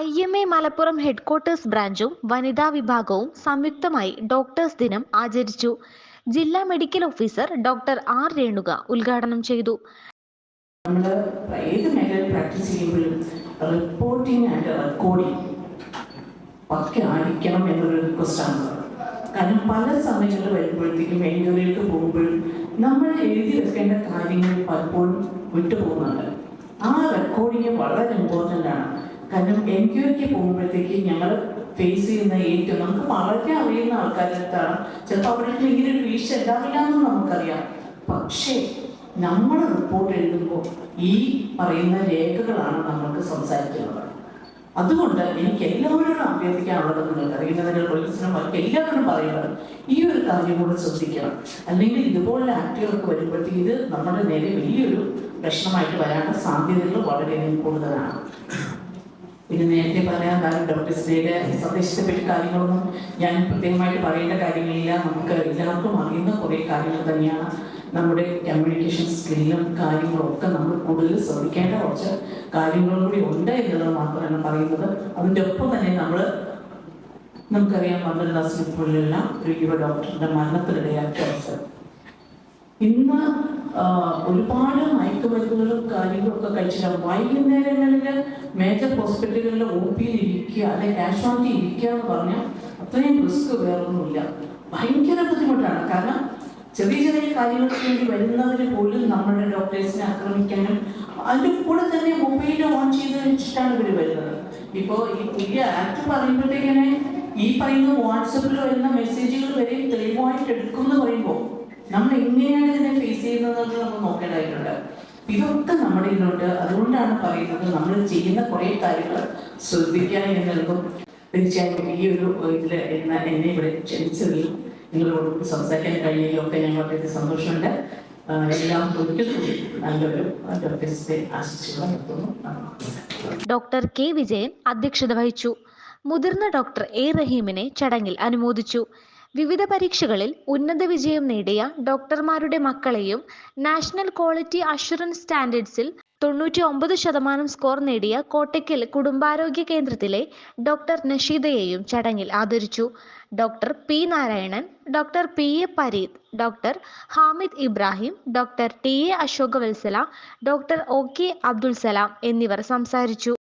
I M A Malappuram headquarters ബ്രാഞ്ചും വനിതാ വിഭാഗവും സംയുക്തമായി ഡോക്ടേഴ്സ് ദിനം ആചരിച്ചു. ജില്ലാ medical officer doctor R Renuka ഉദ്ഘാടനം ചെയ്തു. നമ്മൾ ഏത് മേഖലയിൽ പ്രാക്ടീസ് ചെയ്യുമ്പോഴും റിപ്പോർട്ടിംഗ് ആൻഡ് റെക്കോർഡിംഗ് പക്കെ എന്നൊരു റിക്വസ്റ്റാണ് കാരണം പല സമയങ്ങളിൽ വരുമ്പോഴത്തേക്കും എൻക്വയറിക്ക് പോകുമ്പോഴും നമ്മൾ എഴുതി വെക്കേണ്ട കാര്യങ്ങൾ പലപ്പോഴും വിട്ടുപോകുന്നുണ്ട്. ആ റെക്കോർഡിങ് വളരെ ഇമ്പോർട്ടന്റ് ആണ്. കാരണം എൻക്വയറിക്ക് പോകുമ്പോഴത്തേക്ക് ഞങ്ങൾ ഫേസ് ചെയ്യുന്ന ഏറ്റവും നമുക്ക് വളരെ അറിയുന്ന ആൾക്കാരെടുത്താണ് ചിലപ്പോൾ അവിടെ ഇങ്ങനെ ഒരു വീഴ്ച ഉണ്ടാവില്ല എന്ന് നമുക്കറിയാം. പക്ഷേ നമ്മൾ റിപ്പോർട്ട് എഴുതുമ്പോൾ ഈ പറയുന്ന രേഖകളാണ് നമ്മൾക്ക് സംസാരിക്കുന്നത്. അതുകൊണ്ട് എനിക്ക് എല്ലാവരോടും അഭ്യർത്ഥിക്കാനുള്ളത് നിങ്ങൾക്ക് അറിയുന്നതിന് പോലീസിനും അവർക്ക് എല്ലാവരും പറയുന്നത് ഈ ഒരു കാര്യം കൂടെ ശ്രദ്ധിക്കണം. അല്ലെങ്കിൽ ഇതുപോലുള്ള ആക്ടുകളൊക്കെ വരുമ്പോഴത്തേക്ക് ഇത് നമ്മുടെ നേരെ വലിയൊരു പ്രശ്നമായിട്ട് വരാനുള്ള സാധ്യതകൾ വളരെയധികം കൂടുതലാണ്. പിന്നെ നേരത്തെ പറയാൻ കാരണം ഡോക്ടർ ഡേയുടെ സന്ദേശത്തെ കാര്യങ്ങളൊന്നും ഞാൻ പ്രത്യേകമായിട്ട് പറയേണ്ട കാര്യങ്ങളില്ല. നമുക്ക് എല്ലാവർക്കും അറിയുന്ന കുറേ കാര്യങ്ങൾ തന്നെയാണ് നമ്മുടെ കമ്മ്യൂണിക്കേഷൻ സ്കില്ലും കാര്യങ്ങളും ഒക്കെ നമ്മൾ കൂടുതൽ ശ്രദ്ധിക്കേണ്ട കുറച്ച് കാര്യങ്ങളും കൂടി ഉണ്ട് എന്നുള്ളത് മാത്രമാണ് പറയുന്നത്. അതിന്റെ ഒപ്പം തന്നെ നമ്മൾ നമുക്കറിയാം സ്ലിപ്പുകളിലെല്ലാം ഒരു യുവ ഡോക്ടറുടെ മരണത്തിനിടയാക്കിയ അവസരം. ഇന്ന് ഒരുപാട് മയക്കുമരുന്നുകളും കാര്യങ്ങളും ഒക്കെ കഴിച്ചിട്ട് വൈകുന്നേരങ്ങളിൽ മേജർ ഹോസ്പിറ്റലുകളിൽ ഒ പിയിൽ ഇരിക്കുക അല്ലെ കാഷ്വാലിറ്റി ഇരിക്കുക എന്ന് പറഞ്ഞാൽ അത്രയും റിസ്ക് വേറൊന്നുമില്ല. ഭയങ്കര ബുദ്ധിമുട്ടാണ്. കാരണം ചെറിയ ചെറിയ കാര്യങ്ങൾക്ക് വേണ്ടി വരുന്നവർ പോലും നമ്മുടെ ഡോക്ടേഴ്സിനെ ആക്രമിക്കാനും അതിന്റെ കൂടെ തന്നെ മൊബൈൽ ഓൺ ചെയ്ത് വെച്ചിട്ടാണ് ഇവർ വരുന്നത്. ഇപ്പോൾ ഈ പുതിയ ആക്ട് പറയുമ്പോഴത്തേക്കിനെ ഈ പറയുന്ന വാട്സപ്പിൽ വരുന്ന മെസ്സേജുകൾ വരെ തെളിവായിട്ട് എടുക്കും എന്ന് പറയുമ്പോൾ നമ്മൾ എങ്ങനെയാണ് ഇതിനെ ഫേസ് ചെയ്യുന്നത് നമ്മൾ നോക്കേണ്ടതായിട്ടുണ്ട്. ഇതൊക്കെ നമ്മുടെ ഇതിലുണ്ട്. അതുകൊണ്ടാണ് പറയുന്നത് നമ്മൾ ചെയ്യുന്ന കുറേ കാര്യങ്ങൾ ശ്രദ്ധിക്കാൻ എന്നുള്ളതും തീർച്ചയായും ഈ ഒരു ഇതിൽ എന്ന എന്നെ ഇവിടെ ക്ഷണിച്ചതിൽ നിങ്ങളോട് സംസാരിക്കാൻ കഴിയുകയും ഒക്കെ ഞങ്ങൾക്ക് ഇത് സന്തോഷമുണ്ട്. എല്ലാം ഒരിക്കൽ കൂടി നല്ലൊരു ഡോക്ടേഴ്സിന്റെ ആശിച്ചുകൾ നടത്തുന്നു ഡോക്ടർ കെ വിജയൻ അധ്യക്ഷത വഹിച്ചു. മുതിർന്ന ഡോക്ടർ എ റഹീമിനെ ചടങ്ങിൽ അനുമോദിച്ചു. വിവിധ പരീക്ഷകളിൽ ഉന്നത വിജയം നേടിയ ഡോക്ടർമാരുടെ മക്കളെയും നാഷണൽ ക്വാളിറ്റി അഷുറൻസ് സ്റ്റാൻഡേർഡ്സിൽ തൊണ്ണൂറ്റി ഒമ്പത് ശതമാനം സ്കോർ നേടിയ കോട്ടയ്ക്കൽ കുടുംബാരോഗ്യ കേന്ദ്രത്തിലെ ഡോക്ടർ നഷീദയെയും ചടങ്ങിൽ ആദരിച്ചു. Doctor P Narayanan doctor P A Pareeth doctor Hamid Ibrahim doctor T A Ashokavatsala doctor O K Abdul Salam എന്നിവർ സംസാരിച്ചു.